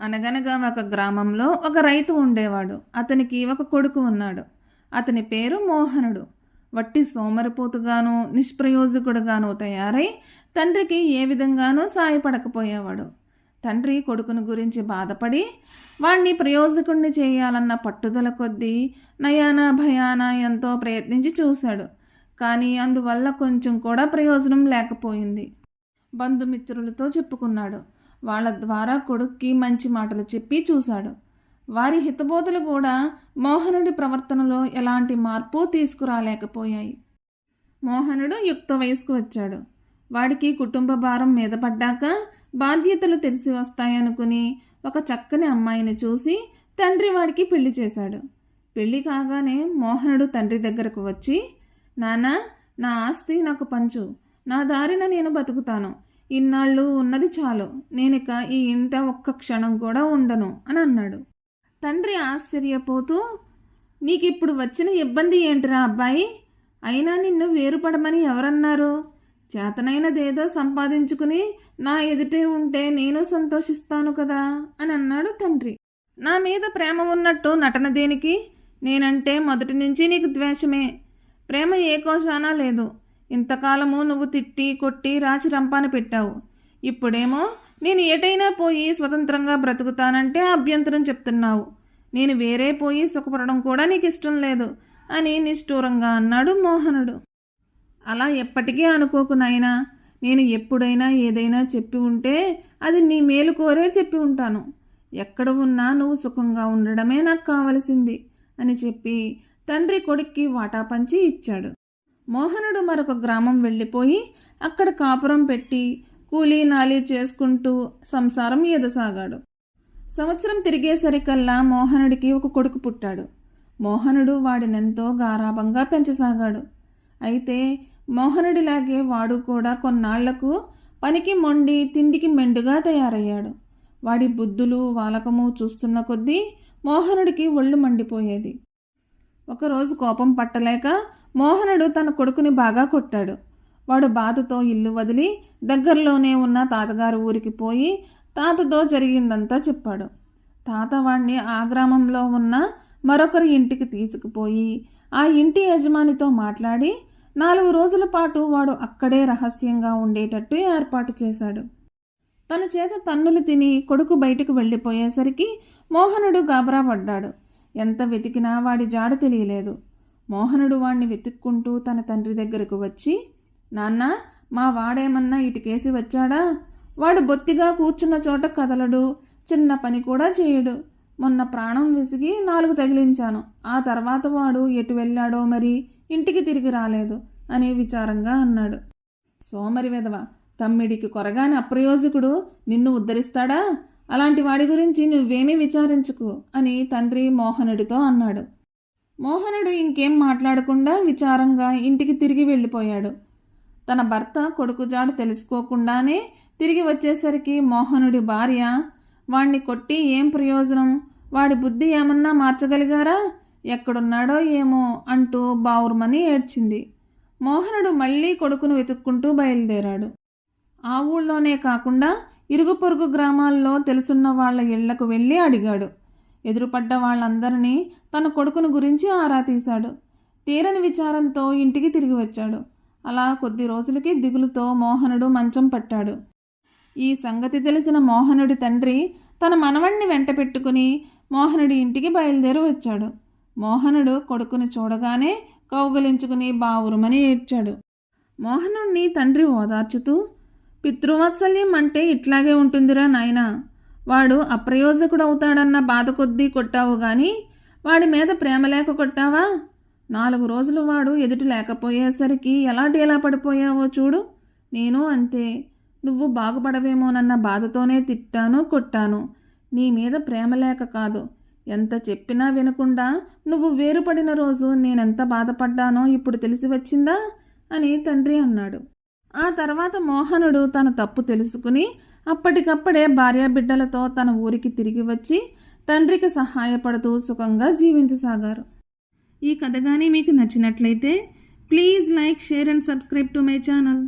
అనగనగా ఒక గ్రామంలో ఒక రైతు ఉండేవాడు. అతనికి ఒక కొడుకు ఉన్నాడు. అతని పేరు మోహనుడు. వట్టి సోమరిపోతుగాను నిష్ప్రయోజకుడుగాను తయారై తండ్రికి ఏ విధంగానూ సాయపడకపోయేవాడు. తండ్రి కొడుకును గురించి బాధపడి వాణ్ణి ప్రయోజకుణ్ణి చేయాలన్న పట్టుదల కొద్దీ నయాన భయాన ఎంతో ప్రయత్నించి చూశాడు. కానీ అందువల్ల కొంచెం కూడా ప్రయోజనం లేకపోయింది. బంధుమిత్రులతో చెప్పుకున్నాడు. వాళ్ళ ద్వారా కొడుక్కి మంచి మాటలు చెప్పి చూశాడు. వారి హితబోధలు కూడా మోహనుడి ప్రవర్తనలో ఎలాంటి మార్పు తీసుకురాలేకపోయాయి. మోహనుడు యుక్త వయస్కు వచ్చాడు. వాడికి కుటుంబ భారం మీద పడ్డాక బాధ్యతలు తెలిసి వస్తాయనుకుని ఒక చక్కని అమ్మాయిని చూసి తండ్రి వాడికి పెళ్ళి చేశాడు. పెళ్ళి కాగానే మోహనుడు తండ్రి దగ్గరకు వచ్చి నానా నా ఆస్తి నాకు పంచు. నా దారిన నేను బతుకుతాను. ఇన్నాళ్ళు ఉన్నది చాలు. నేనిక ఈ ఇంట ఒక్క క్షణం కూడా ఉండను అని అన్నాడు. తండ్రి ఆశ్చర్యపోతూ నీకిప్పుడు వచ్చిన ఇబ్బంది ఏంటిరా అబ్బాయి? అయినా నిన్ను వేరుపడమని ఎవరన్నారు? చేతనైనదేదో సంపాదించుకుని నా ఎదుటే ఉంటే నేను సంతోషిస్తాను కదా అని అన్నాడు తండ్రి. నా మీద ప్రేమ ఉన్నట్టు నటన దేనికి? నేనంటే మొదటి నుంచి నీకు ద్వేషమే. ప్రేమ ఏ కోశానా లేదు. ఇంతకాలము నువ్వు తిట్టి కొట్టి రాచి రంపాన పెట్టావు. ఇప్పుడేమో నేను ఎటైనా పోయి స్వతంత్రంగా బ్రతుకుతానంటే అభ్యంతరం చెప్తున్నావు. నేను వేరే పోయి సుఖపడడం కూడా నీకు ఇష్టం లేదు అని నిష్ఠూరంగా అన్నాడు మోహనుడు. అలా ఎప్పటికీ అనుకోకు నాయనా. నేను ఎప్పుడైనా ఏదైనా చెప్పి ఉంటే అది నీ మేలు కోరే చెప్పి ఉంటాను. ఎక్కడ ఉన్నా నువ్వు సుఖంగా ఉండడమే నాకు కావలసింది అని చెప్పి తండ్రి కొడుక్కి వాటా పంచి ఇచ్చాడు. మోహనుడు మరొక గ్రామం వెళ్ళిపోయి అక్కడ కాపురం పెట్టి కూలీ నాలి చేసుకుంటూ సంసారం ఎదసాగాడు సంవత్సరం తిరిగేసరికల్లా మోహనుడికి ఒక కొడుకు పుట్టాడు. మోహనుడు వాడినెంతో గారాభంగా పెంచసాగాడు. అయితే మోహనుడిలాగే వాడు కూడా కొన్నాళ్ళకు పనికి మొండి తిండికి మెండుగా తయారయ్యాడు. వాడి బుద్ధులు వాలకము చూస్తున్న కొద్దీ మోహనుడికి ఒళ్ళు మండిపోయేది. ఒకరోజు కోపం పట్టలేక మోహనుడు తన కొడుకుని బాగా కొట్టాడు. వాడు బాధతో ఇల్లు వదిలి దగ్గరలోనే ఉన్న తాతగారు ఊరికి పోయి తాతతో జరిగిందంతా చెప్పాడు. తాత వాణ్ణి ఆ గ్రామంలో ఉన్న మరొకరి ఇంటికి తీసుకుపోయి ఆ ఇంటి యజమానితో మాట్లాడి నాలుగు రోజుల పాటు వాడు అక్కడే రహస్యంగా ఉండేటట్టు ఏర్పాటు చేశాడు. తన చేత తన్నులు తిని కొడుకు బయటకు వెళ్ళిపోయేసరికి మోహనుడు గాబరా పడ్డాడు ఎంత వెతికినా వాడి జాడ తెలియలేదు. మోహనుడు వాణ్ణి వెతుక్కుంటూ తన తండ్రి దగ్గరకు వచ్చి నాన్న మా వాడేమన్నా ఇటుకేసి వచ్చాడా? వాడు బొత్తిగా కూర్చున్న చోట కదలడు చిన్న పని కూడా చేయడు. మొన్న ప్రాణం విసిగి నాలుగు తగిలించాను. ఆ తర్వాత వాడు ఎటు వెళ్ళాడో మరి ఇంటికి తిరిగి రాలేదు అని విచారంగా అన్నాడు. సోమరి విధవ తమ్మిడికి కొరగాని అప్రయోజకుడు నిన్ను ఉద్ధరిస్తాడా? అలాంటి వాడి గురించి నువ్వేమీ విచారించుకు అని తండ్రి మోహనుడితో అన్నాడు. మోహనుడు ఇంకేం మాట్లాడకుండా విచారంగా ఇంటికి తిరిగి వెళ్ళిపోయాడు. తన భర్త కొడుకు జాడ తెలుసుకోకుండానే తిరిగి వచ్చేసరికి మోహనుడి భార్య వాణ్ణి కొట్టి ఏం ప్రయోజనం? వాడి బుద్ధి ఏమన్నా మార్చగలిగారా? ఎక్కడున్నాడో ఏమో అంటూ బావుర్మని ఏడ్చింది. మోహనుడు మళ్ళీ కొడుకును వెతుక్కుంటూ బయలుదేరాడు. ఆ ఊళ్ళోనే కాకుండా ఇరుగు పొరుగు గ్రామాల్లో తెలుసున్న వాళ్ళ ఇళ్ళకు వెళ్ళి అడిగాడు. ఎదురుపడ్డ వాళ్ళందరినీ తన కొడుకును గురించి ఆరా తీశాడు. తీరని విచారంతో ఇంటికి తిరిగి వచ్చాడు. అలా కొద్ది రోజులకి దిగులుతో మోహనుడు మంచం పట్టాడు. ఈ సంగతి తెలిసిన మోహనుడి తండ్రి తన మనవణ్ణి వెంట పెట్టుకుని మోహనుడి ఇంటికి బయలుదేరి వచ్చాడు. మోహనుడు కొడుకుని చూడగానే కౌగలించుకుని బావురుమని ఏడ్చాడు. మోహనుణ్ణి తండ్రి ఓదార్చుతూ పితృవాత్సల్యం అంటే ఇట్లాగే ఉంటుందిరా నాయనా. వాడు అప్రయోజకుడవుతాడన్న బాధ కొద్దీ కొట్టావు గాని వాడి మీద ప్రేమ లేక కొట్టావా? నాలుగు రోజులు వాడు ఎదుటి లేకపోయేసరికి ఎలా డీలా పడిపోయావో చూడు. నేను అంతే. నువ్వు బాగుపడవేమోనన్న బాధతోనే తిట్టాను కొట్టాను. నీ మీద ప్రేమ లేక కాదు. ఎంత చెప్పినా వినకుండా నువ్వు వేరుపడిన రోజు నేనెంత బాధపడ్డానో ఇప్పుడు తెలిసి వచ్చిందా? అని తండ్రి అన్నాడు. ఆ తర్వాత మోహనుడు తన తప్పు తెలుసుకుని అప్పటికప్పుడే భార్యాబిడ్డలతో తన ఊరికి తిరిగి వచ్చి తండ్రికి సహాయపడుతూ సుఖంగా జీవించసాగారు. ఈ కథ కానీ మీకు నచ్చినట్లయితే please like share and subscribe to my channel.